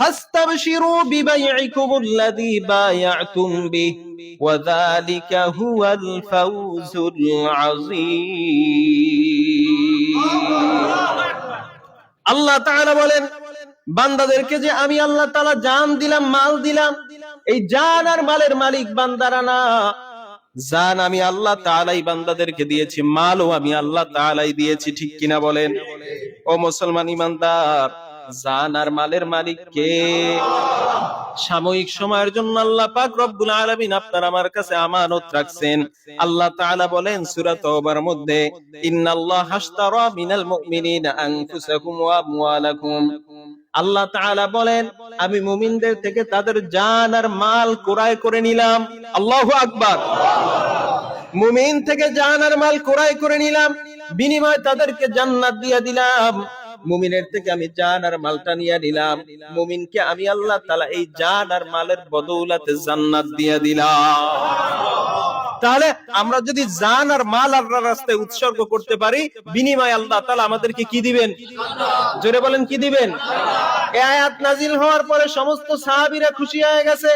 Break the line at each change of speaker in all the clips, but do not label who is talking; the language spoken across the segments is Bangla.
فاستبشروا ببيعكم الذي بايعتم به وذلك هو الفوز العظيم আল্লাহ তাআলা বলেন বান্দাদেরকে যে আমি আল্লাহ তাআলা জান দিলাম মাল দিলাম এই জান আর মালের মালিক বান্দারা না জান আমি আল্লাহ তাআলাই বান্দাদেরকে দিয়েছি মালও আমি আল্লাহ তাআলাই দিয়েছি ঠিক কিনা বলেন ও মুসলমান ইমানদার জান আর মালের মালিক কে? সাময়িক সময়ের জন্য আল্লাহ পাক রব্বুল আলামিন আপনার আমার কাছে আমানত রাখছেন। আল্লাহ তাআলা বলেন সূরা তওবার মধ্যে, ইন্নাল্লাহ হাশতারা মিনাল মুমিনিনা আনফুসাকুম ওয়া আমওয়ালাকুম। আল্লাহ তাআলা বলেন, আমি মুমিনদের থেকে তাদের জান আর মাল ক্রয় করে নিলাম। আল্লাহু আকবার। মুমিন থেকে জান আর মাল ক্রয় করে নিলাম। বিনিময় তাদেরকে জান্নাত দিয়ে দিলাম। মুমিনের থেকে আমি জান আর মালটা নিয়ে নিলাম। মুমিনকে আমি আল্লাহ তাআলা এই জান আর মালের বদৌলতে জান্নাত দিয়ে দিলাম। তাহলে আমরা যদি জান আর মাল আল্লাহর রাস্তায় উৎসর্গ করতে পারি, বিনিময় আল্লাহ তাআলা আমাদেরকে কি দিবেন? জোরে বলেন, কি দিবেন? আয়াত নাজিল হওয়ার পরে সমস্ত সাহাবীরা খুশি হয়ে গেছে।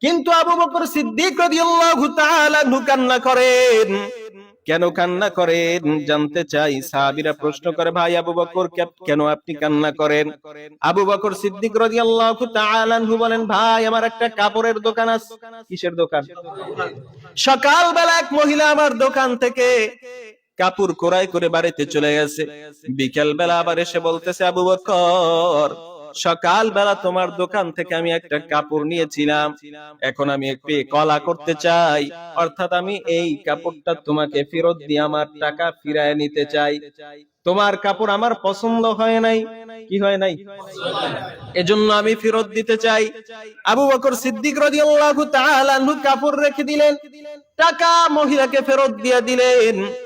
কিন্তু আবু বকর সিদ্দিক রাদিয়াল্লাহু তাআলা আনহু কান্না করেন। কেন কান্না করেন? জানতে চাই। সাহাবীরা প্রশ্ন করে, ভাই আবু বকর, কেন আপনি কান্না করেন? আবু বকর সিদ্দিক রাদিয়াল্লাহু বলেন, ভাই, আমার একটা কাপড়ের দোকান আছে কিসের দোকান? সকালবেলা এক মহিলা আমার দোকান থেকে কাপড় ক্রয় করে বাড়িতে চলে গেছে। বিকেল বেলা আবার এসে বলতেছে, আবু বকর সকাল বেলা তোমার দোকান থেকে আমি একটা কাপড় নিয়েছিলাম। এখন আমি একটু কলা করতে চাই। অর্থাৎ আমি এই কাপড়টা তোমাকে ফেরত দিয়ে আমার টাকা ফিরায় নিতে চাই। তোমার কাপড় আমার পছন্দ হয় নাই। কি হয় নাই? এজন্য আমি ফেরত দিতে চাই। আবু বকর সিদ্দিক রাদিয়াল্লাহু তাআলা কাপড় রেখে দিলেন। টাকা মহিলাকে ফেরত দিয়ে দিলেন।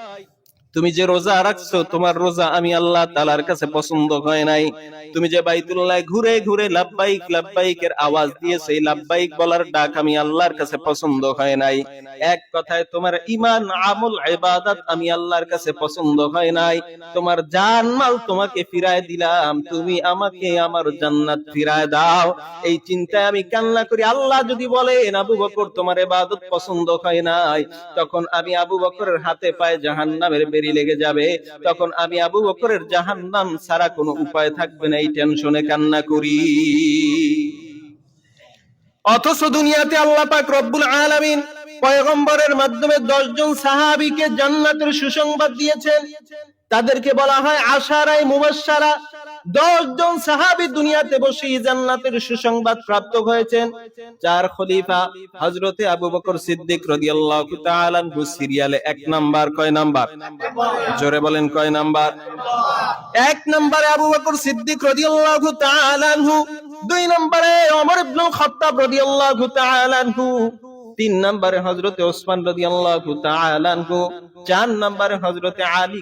তুমি যে রোজা রাখছো, তোমার রোজা আমি আল্লাহ তালার কাছে পছন্দ হয় নাই। তুমি যে বাইতুল্লাহ ঘুরে ঘুরে লাভবাইক লাভবাইকের আওয়াজ দিয়েছ, এই লাভবাইক বলার ডাক আমি আল্লাহর কাছে পছন্দ হয় নাই। এক কথায়, তোমার ইমান আমল, ইবাদত আমি আল্লাহর কাছে পছন্দ হয় নাই। তোমার জান মাল তোমাকে ফিরায় দিলাম, তুমি আমাকে আমার জান্নাত ফিরায় দাও। এই চিন্তায় আমি কান্না করি, আল্লাহ যদি বলেন আবু বকর, তোমার ইবাদত পছন্দ হয় নাই? তখন আমি আবু বকরের হাতে পায়ে জাহান্নামের বেরি লেগে যাবে, তখন আমি আবু বকরের জাহান্নাম ছাড়া কোনো উপায় থাকবে না, এই টেনশনে কান্না করি। অথচ দুনিয়াতে আল্লাহ পাক রব্বুল আলামিন পয়গম্বরের মাধ্যমে দশজন সাহাবিকে জান্নাতের সুসংবাদ দিয়েছেন। তাদেরকে বলা হয় আশারাই মুবাশশারা। দশ জন সাহাবী দুনিয়াতে বসে জান্নাতের সুসংবাদ প্রাপ্ত হয়েছেন চার খলিফা হযরতে আবু বকর সিদ্দিক রাদিয়াল্লাহু সিরিয়ালে এক নাম্বার কয় নাম্বার? জোরে বলেন কয় নাম্বার? এক নম্বরে আবু বকর সিদ্দিক রাদিয়াল্লাহু তাআলা দুই নম্বরে ওমর ইবনে খাত্তাব রাদিয়াল্লাহু তাআলা তিন নম্বরে হযরতে ওসমান রাদিয়াল্লাহু তাআলা চার নম্বরে হযরতে আলী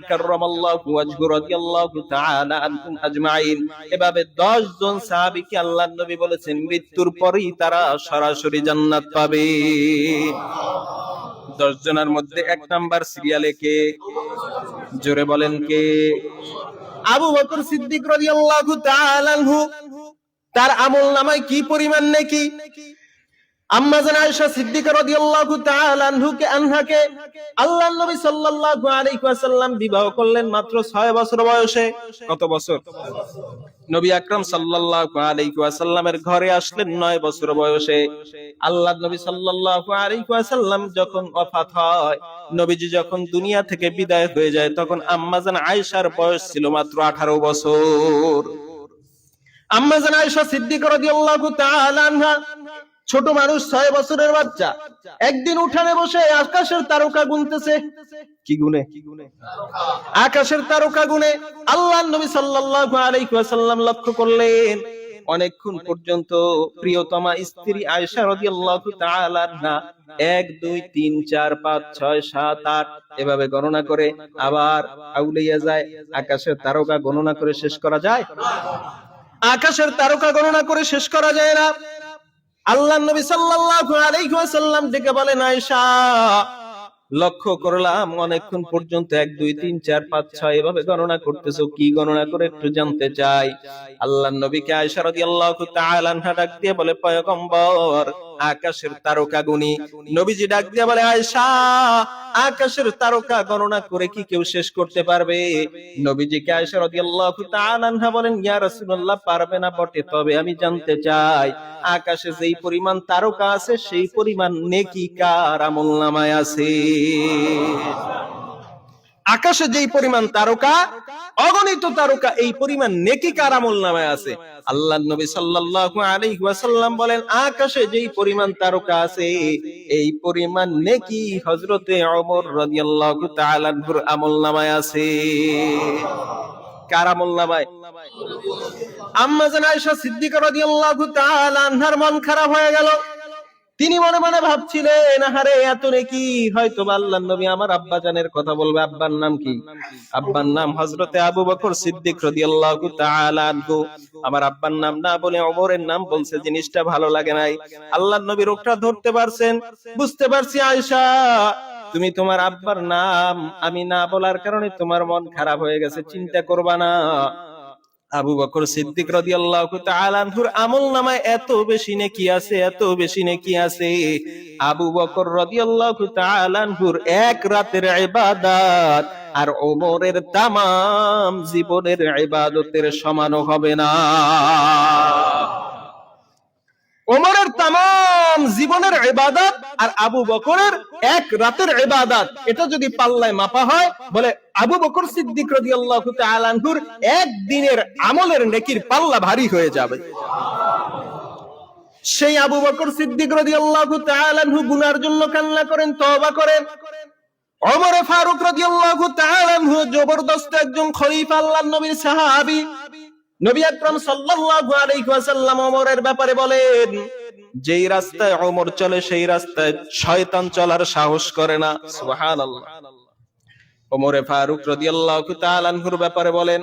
আজমাইন। এভাবে 10 জন সাহাবীকে আল্লাহর নবী বলেছেন, মৃত্যুর পরেই তারা সরাসরি জান্নাত পাবে। দশ জনের মধ্যে এক নাম্বার সিরিয়ালে কে? জোরে বলেন কে? আবু বকর সিদ্দিক রাদিয়াল্লাহু তাআলা তার আমল নামায় কি পরিমাণ নাকি? আম্মা জান আয়েশা সিদ্দিকা রাদিয়াল্লাহু তাআলা আনহুকে আনহাকে আল্লাহর নবী সাল্লাল্লাহু আলাইহি ওয়াসাল্লাম বিবাহ করলেন মাত্র 6 বছর বয়সে। কত বছর? নবী আকরাম সাল্লাল্লাহু আলাইহি ওয়াসাল্লামের ঘরে আসলেন 9 বছর বয়সে। আল্লাহর নবী সাল্লাল্লাহু আলাইহি ওয়াসাল্লাম যখন ওফাত হয় নবীজি যখন দুনিয়া থেকে বিদায় হয়ে যায় তখন আম্মা জান আয়েশার বয়স ছিল মাত্র 18 বছর। আম্মা জান আয়েশা সিদ্দিকা রাদিয়াল্লাহু তাআলা আনহা ছোট মানুষ ছয় বছরের বাচ্চা। একদিন উঠানে বসে আকাশের তারকা গুনতেছে। কি গুনে? আকাশের তারকা গুনে আল্লাহ নবী সাল্লাল্লাহু আলাইহি লক্ষ্য করলেন, অনেকক্ষণ পর্যন্ত প্রিয়তমা স্ত্রী আয়েশা রাদিয়াল্লাহু তাআলা আনহা এক, দুই, তিন, চার, পাঁচ, ছয়, সাত, আট এভাবে গণনা করে আবার আউলাইয়া যায়, আকাশের তারকা গণনা করে শেষ করা যায়? আকাশের তারকা গণনা করে শেষ করা যায় না। আল্লাহ নবী সাল্লাল্লাহু আলাইহি ওয়াসাল্লাম ডেকে বলেন, আয়েশা, লক্ষ্য করলাম অনেকক্ষণ পর্যন্ত এক, দুই, তিন, চার, পাঁচ, ছয় এভাবে গণনা করতেছো। কি গণনা করে একটু জানতে চাই? আল্লাহ নবীকে আয়েশা রাদিয়াল্লাহু তাআলা ডাক দিয়ে বলে, পয়গম্বর আকাশের তারকা গুনি নবীজি ডাক দিয়ে বলে, আয়েশা, আকাশের তারকা গণনা করে কি কেউ শেষ করতে পারবে? নবীজিকে আয়েশা রাদিয়াল্লাহু তাআলা আনহা বলেন, ইয়া রাসূলুল্লাহ, পারবে না বটে, তবে আমি জানতে চাই, আকাশে যেই পরিমাণ তারকা আছে, সেই পরিমাণ নেকি কার আমলনামায় আছে? আকাশে যেই পরিমাণ তারকা, অগণিত তারকা, এই পরিমাণ নেকি কার আমল নামায় আছে। আল্লাহ নবী সাল্লাল্লাহু আলাইহি ওয়াসাল্লাম বলেন, আকাশে যেই পরিমাণ তারকা আছে, এই পরিমাণ নেকি হযরতে ওমর রাদিয়াল্লাহু তাআলা আমল নামায় আছে। কার আমল নামায়? আম্মা জান আয়েশা সিদ্দিকা রাদিয়াল্লাহু তাআলা আনহার মন খারাপ হয়ে গেল। তিনি মনে মনে ভাবছিলেন, আহারে, এত নাকি? হয়তো বা আল্লাহর নবী আমার আব্বা জানের কথা বলবে। আব্বার নাম কি? আব্বার নাম হযরতে আবু বকর সিদ্দিক আমার আব্বার নাম না বলে ওমরের নাম বলছে, জিনিসটা ভালো লাগে নাই। আল্লাহ নবী রোগটা ধরতে পারছেন। বুঝতে পারছি, আয়েশা, তুমি তোমার আব্বার নাম আমি না বলার কারণে তোমার মন খারাপ হয়ে গেছে, চিন্তা করবা না। আবু বকর সিদ্দিক রাদিয়াল্লাহু আনহুর আমল নামায় এত বেশি নেকি আছে, এত বেশি নেকি আছে। আবু বকর আল্লাহ আনহুর এক রাতের ইবাদত আর ওমরের তামাম জীবনের ইবাদতের সমান হবে না। ওমরের তামাম জীবনের ইবাদত আর আবু বকরের এক রাতের ইবাদত। এটা যদি পাল্লায় মাপা হয়, বলে আবু বকর সিদ্দিক রাদিয়াল্লাহু তাআলা আনহুর এক আমলের নেকির পাল্লা ভারী হয়ে যাবে। সেই আবু বকর সিদ্দিক রাদিয়াল্লাহু তাআলা আনহু গুনার জন্য কান্না করেন, তওবা করেন। ওমর ফারুক তাআলা আনহু জবরদস্ত একজন খলিফা, আল্লাহর নবীর সাহাবী। নবী আকরাম সাল্লাল্লাহু আলাইহি ওয়াসাল্লাম ওমরের ব্যাপারে বলেন, যেই রাস্তায় ওমর চলে, সেই রাস্তায় শয়তান চলার সাহস করে না। সুবহানাল্লাহ। ওমরে ফারুক রাদিয়াল্লাহু তাআলা আনহুর ব্যাপারে বলেন,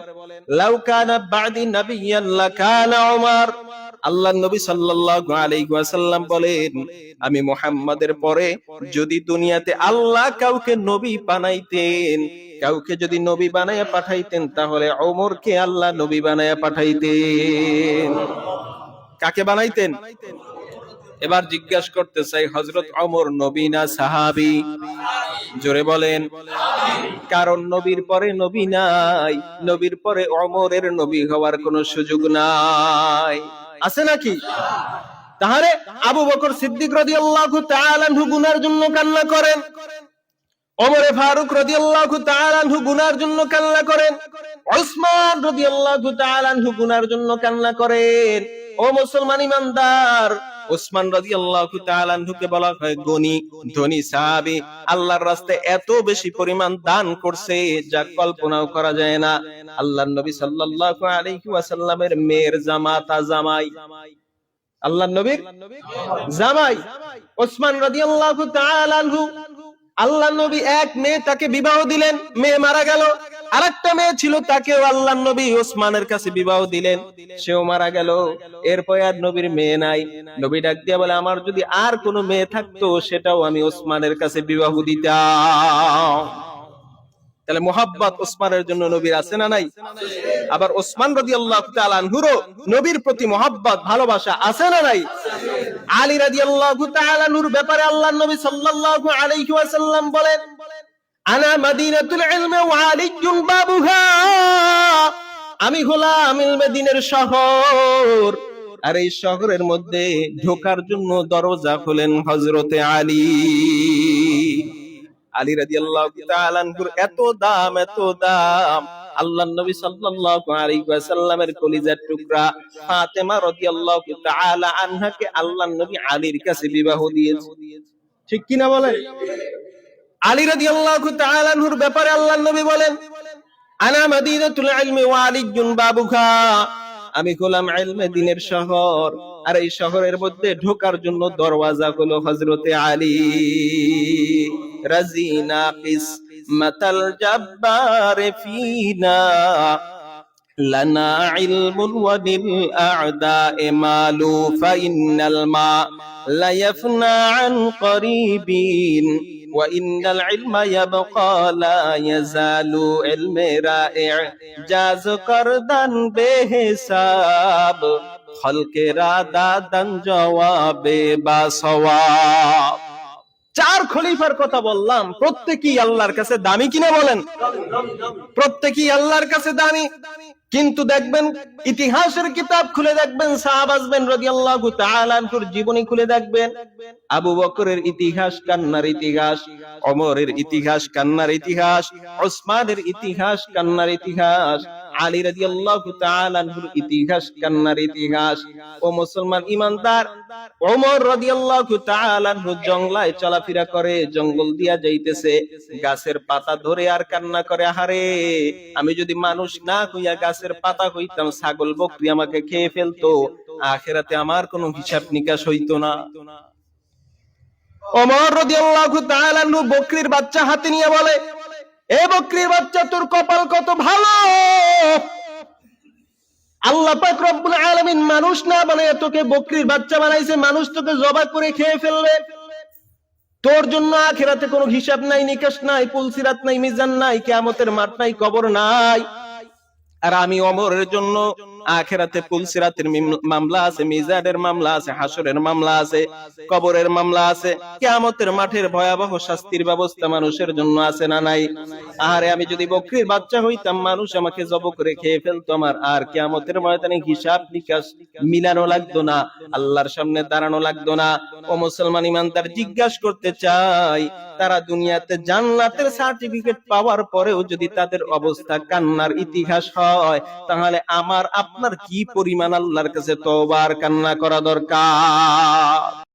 লাউ কানা বাদি নাবিয়ান লাকানা ওমর। আল্লাহর নবী সাল্লাল্লাহু আলাইহি ওয়াসাল্লাম বলেন, আমি মুহাম্মাদের পরে যদি দুনিয়াতে আল্লাহ কাউকে নবী বানাইতেন, কাউকে যদি নবী বানায়া পাঠাইতেন, তাহলে ওমরকে আল্লাহ নবী বানায়া পাঠাইতেন। কাকে বানাইতেন? এবার জিজ্ঞাসা করতে চাই হজরত অমর নবী না সাহাবি? জোরে বলেন, কারণ নবীর পরে নবী নাই, নবীর পরে অমরের নবী হওয়ার কোনো সুযোগ নাই। আছে নাকি? তাহলে আবু বকর সিদ্দিক রাদিয়াল্লাহু তাআলা গুনার জন্য কান্না করেন। ওমরে ফারুক রাদিয়াল্লাহু তাআলা আনহু গুনার জন্য কান্না করেন। ওসমান গুনার জন্য কান্না করেন। ও মুসলমান ইমানদার ওসমান রাদিয়াল্লাহু তাআলা আনহুকে বলা হয় গনি, ধনী সাহাবী। আল্লাহর রাস্তায় এত বেশি পরিমাণ দান করছে যা কল্পনাও করা যায় না। আল্লাহর নবী সাল্লাল্লাহু আলাইহি ওয়াসাল্লামের মেয়ের জামাতা জামাই। আল্লাহর নবীর জামাই। ওসমান রাদিয়াল্লাহু তাআলা আল্লাহ নবী এক মেয়ে তাকে বিবাহ দিলেন, মেয়ে মারা গেল। আরেকটা মেয়ে ছিল, তাকেও আল্লাহ নবী ওসমানের কাছে বিবাহ দিলেন। সেও মারা গেল। এরপর আর নবীর মেয়ে নাই। নবী ডাক দিয়া বলে, আমার যদি আর কোনো মেয়ে থাকতো, সেটাও আমি ওসমানের কাছে বিবাহ দিতাম। তাহলে মোহাব্বত ওসমানের জন্য নবীর আছে না নাই? আবার ওসমান রাজি আল্লাহ আনহুরও নবীর প্রতি মোহাব্বত, ভালোবাসা আছে না নাই? আলী রাজি আল্লাহ আনহুর ব্যাপারে আল্লাহ নবী সাল্লাল্লাহু আলাইহি ওয়াসাল্লাম বলেন আনা মাদিনাতুল ইলমি ওয়া আলিয়্যুন আমি হলাম ইলমে শহর। আর এই শহরের মধ্যে ঢোকার জন্য দরজা খুলেন হযরতে আলী। আলী রাদিয়াল্লাহু তাআলা এত দাম এত দাম। আল্লাহ নবী সাল্লাল্লাহু আলাইহি ওয়াসাল্লামের কলিজার টুকরা ফাতেমা রাদিয়াল্লাহু তাআলা আনহাকে আল্লাহ নবী আলীর কাছে বিবাহ দিয়েছে। ঠিক কি না বলেন? আলী রাজি আল্লাহ তালানহুর ব্যাপারে আল্লাহ নবী বলেন, আনা বাবুখা আমি দিনের শহর, আর এই শহরের মধ্যে ঢোকার জন্য দরওয়াজা হলো হজরতে আলী। রাজিনা কিস মাতাল ফিনা, লানা ইলমুন ওয়া আ'দা ফা ইন্নাল মা লা ইয়াফনা আন করিবিন। وإن العلم يبقى لا يزال علم رائع جاز قردا بحساب خلق را دادن جواب باسواب চার খলিফার কথা বললাম প্রত্যেকই আল্লাহর কাছে দামি কিনা বলেন প্রত্যেকই আল্লাহর কাছে দামি কিন্তু দেখবেন ইতিহাসের কিতাব খুলে দেখবেন, সাহাব আসবেন রাদিয়াল্লাহু তাআলা আনহুর জীবনী খুলে দেখবেন। আবু বকরের ইতিহাস, কান্নার ইতিহাস, ওমরের ইতিহাস, কান্নার ইতিহাস, ওসমানের ইতিহাস, কান্নার ইতিহাস, আলী রাদিয়াল্লাহু তাআলা আনহুর ইতিহাস, কান্নার ইতিহাস। ও মুসলমান ইমানদার ওমর রাদিয়াল্লাহু তাআলা জঙ্গলায় চলাফেরা করে, জঙ্গল দিয়া যাইতেছে, গাছের পাতা ধরে আর কান্না করে, আহারে, আমি যদি মানুষ না হইয়া গাছের পাতা হইতাম, ছাগল, বকরি আমাকে খেয়ে ফেলতো। আখেরাতে আমার কোনো হিসাব নিকাশ হইতো না। রাদিয়াল্লাহু তাআলা আনহু বকরির বাচ্চা হাতে নিয়ে বলে, এ বকরির বাচ্চা, তোর কপাল কত ভালো? আল্লাহ পাক রব্বুল আলামিন মানুষ না বানায় তোকে বকরির বাচ্চা বানাইছে, মানুষ তোকে জবাই করে খেয়ে ফেলবে। তোর জন্য আখেরাতে কোনো হিসাব নাই, নিকাশ নাই, পুলসিরাত নাই, মিজান নাই, কিয়ামতের মাঠ নাই, কবর নাই। আর আমি অমরের জন্য আখেরাতে পুলসিরাতের মিম- মামলা আছে মিজানের মামলা আছে হাসরের মামলা আছে কবরের মামলা আছে। কিয়ামতের মাঠের ভয়াবহ শাস্তির ব্যবস্থা মানুষের জন্য আছে না নাই? আরে আমি যদি বকরির বাচ্চা হইতাম মানুষ আমাকে জব করে খেয়ে ফেলতো আমার। আর কিয়ামতের ময়দানে হিসাব নিকাশ মিলানো লাগতো না আল্লাহর সামনে দাঁড়ানো লাগতো না। ও মুসলমান ইমানদার জিজ্ঞাসা করতে চাই তারা দুনিয়াতে জান্নাতের সার্টিফিকেট পাওয়ার পরেও যদি তাদের অবস্থা কান্নার ইতিহাস হয় তাহলে আমার আপনার কি পরিমাণ আল্লাহর কাছে তোবার কান্না করা দরকার?